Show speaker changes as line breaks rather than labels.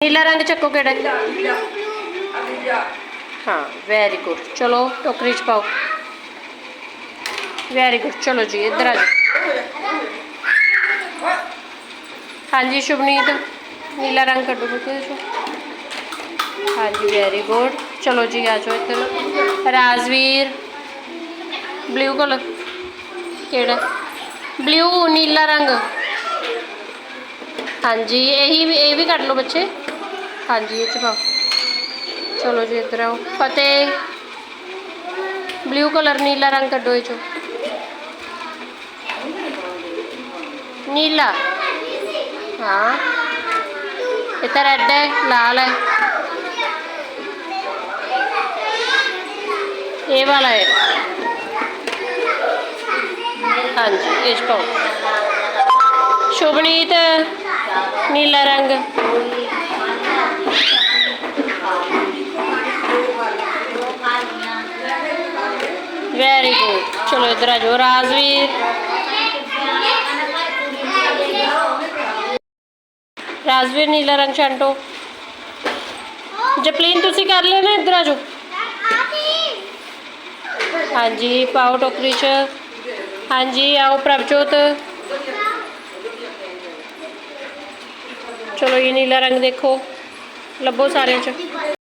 ਨੀਲਾ ਰੰਗ ਚੱਕੋ ਕਿਹੜਾ? ਹਾਂ ਵੈਰੀ ਗੁੱਡ ਚਲੋ, ਟੋਕਰੀ ਚ ਪਾਓ। ਵੈਰੀ ਗੁੱਡ ਚਲੋ ਜੀ, ਇੱਧਰ ਆ ਜਾਓ। ਹਾਂਜੀ, ਸ਼ੁਭਨੀਤ, ਨੀਲਾ ਰੰਗ ਕੱਢੋ ਬੇਟੇ ਇਹਦੇ ਹਾਂਜੀ ਵੈਰੀ ਗੁੱਡ ਚਲੋ ਜੀ, ਆ ਜਾਓ ਇੱਧਰ। ਰਾਜਵੀਰ ਬਲੂ ਕਲਰ ਕਿਹੜਾ? ਬਲੂ ਨੀਲਾ ਰੰਗ। हाँ जी यही ये भी कट लो बच्चे हाँ जी ये चपाओ चलो जी इधर आओ पते ब्लू कलर नीला रंग कटो ये चो नीला हाँ इतना रेड है लाल है ये वाला है हाँ जी ये चपाओ शुभनीत नीला रंग। वेरी गुड चलो इधर आज जाओ, राजवीर। राजवीर, नीला रंग छंटो जपलीन तुम कर लेना, इधर आज हाँ जी, पाओ टोकरी च। हाँ जी, आओ प्रभजोत। ਚਲੋ ਇਹ ਨੀਲਾ ਰੰਗ ਦੇਖੋ ਲੱਭੋ ਸਾਰਿਆਂ ਚ।